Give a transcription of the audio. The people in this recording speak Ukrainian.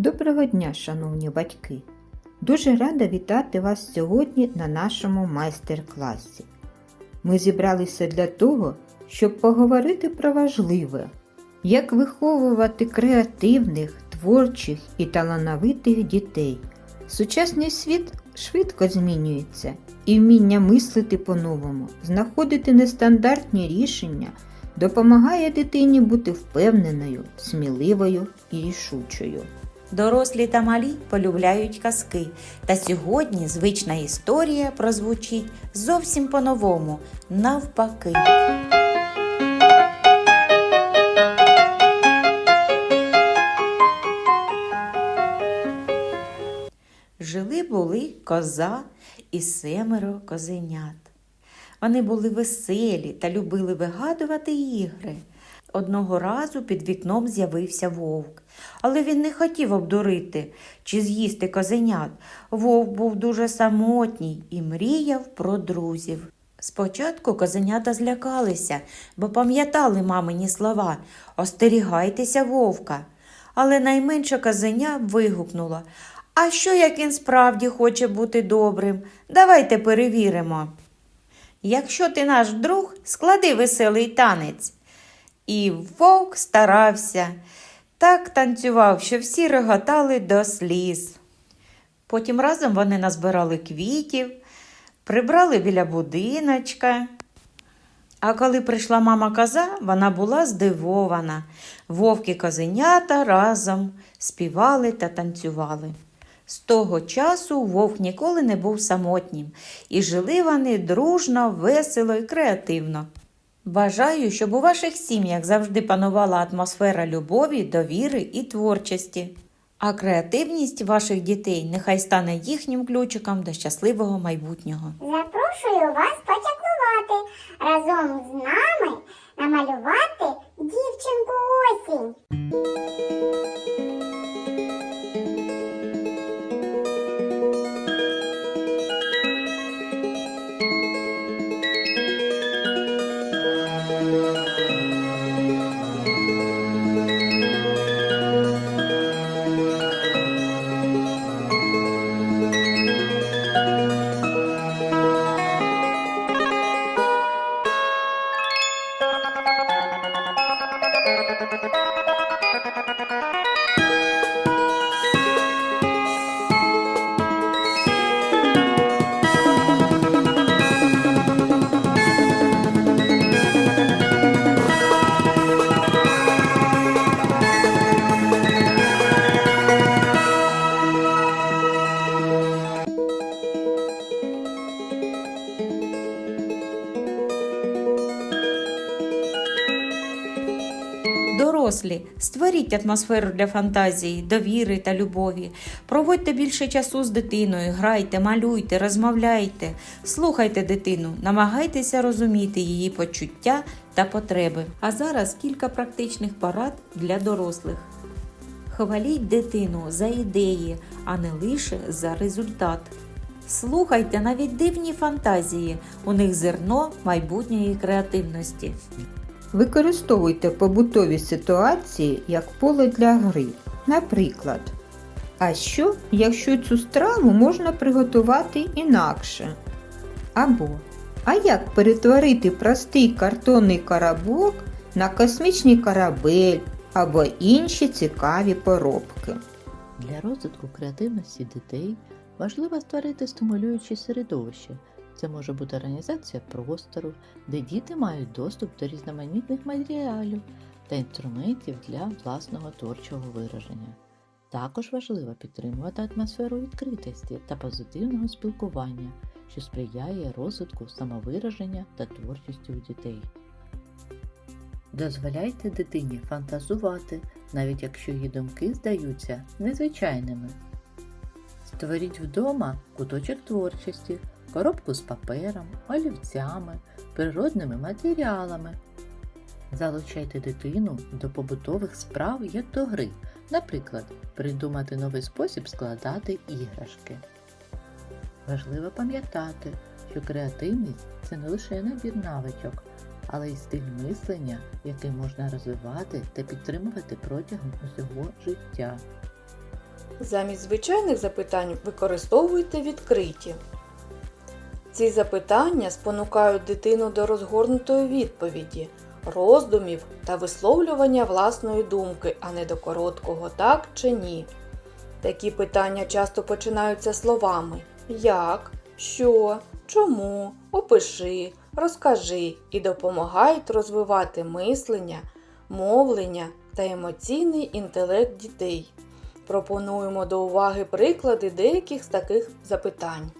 Доброго дня, шановні батьки! Дуже рада вітати вас сьогодні на нашому майстер-класі. Ми зібралися для того, щоб поговорити про важливе, як виховувати креативних, творчих і талановитих дітей. Сучасний світ швидко змінюється, і вміння мислити по-новому, знаходити нестандартні рішення допомагає дитині бути впевненою, сміливою і рішучою. Дорослі та малі полюбляють казки, та сьогодні звична історія прозвучить зовсім по-новому, навпаки. Жили були коза і семеро козенят. Вони були веселі та любили вигадувати ігри. Одного разу під вікном з'явився вовк, але він не хотів обдурити чи з'їсти козенят. Вовк був дуже самотній і мріяв про друзів. Спочатку козенята злякалися, бо пам'ятали мамині слова Остерігайтеся вовка. Але найменше козеня вигукнула А що як він справді хоче бути добрим? Давайте перевіримо. Якщо ти наш друг, склади веселий танець. І вовк старався, так танцював, що всі реготали до сліз. Потім разом вони назбирали квітів, прибрали біля будиночка. А коли прийшла мама коза, вона була здивована. Вовки козенята разом співали та танцювали. З того часу вовк ніколи не був самотнім, і жили вони дружно, весело і креативно. Бажаю, щоб у ваших сім'ях завжди панувала атмосфера любові, довіри і творчості. А креативність ваших дітей нехай стане їхнім ключиком до щасливого майбутнього. Запрошую вас подякувати разом з нами намалювати дівчинку осінь. Thank you. Дорослі, створіть атмосферу для фантазії, довіри та любові. Проводьте більше часу з дитиною, грайте, малюйте, розмовляйте, слухайте дитину, намагайтеся розуміти її почуття та потреби. А зараз кілька практичних порад для дорослих. Хваліть дитину за ідеї, а не лише за результат. Слухайте навіть дивні фантазії, у них зерно майбутньої креативності. Використовуйте побутові ситуації як поле для гри. Наприклад, а що, якщо цю страву можна приготувати інакше? Або а як перетворити простий картонний коробок на космічний корабель або інші цікаві поробки? Для розвитку креативності дітей важливо створити стимулююче середовище. Це може бути організація простору, де діти мають доступ до різноманітних матеріалів та інструментів для власного творчого вираження. Також важливо підтримувати атмосферу відкритості та позитивного спілкування, що сприяє розвитку самовираження та творчості у дітей. Дозволяйте дитині фантазувати, навіть якщо її думки здаються незвичайними. Створіть вдома куточок творчості, коробку з папером, олівцями, природними матеріалами. Залучайте дитину до побутових справ як до гри, наприклад, придумати новий спосіб складати іграшки. Важливо пам'ятати, що креативність це не лише набір навичок, але й стиль мислення, який можна розвивати та підтримувати протягом усього життя. Замість звичайних запитань використовуйте відкриті. Ці запитання спонукають дитину до розгорнутої відповіді, роздумів та висловлювання власної думки, а не до короткого так чи ні. Такі питання часто починаються словами як, що, чому, опиши, розкажи і допомагають розвивати мислення, мовлення та емоційний інтелект дітей. Пропонуємо до уваги приклади деяких з таких запитань.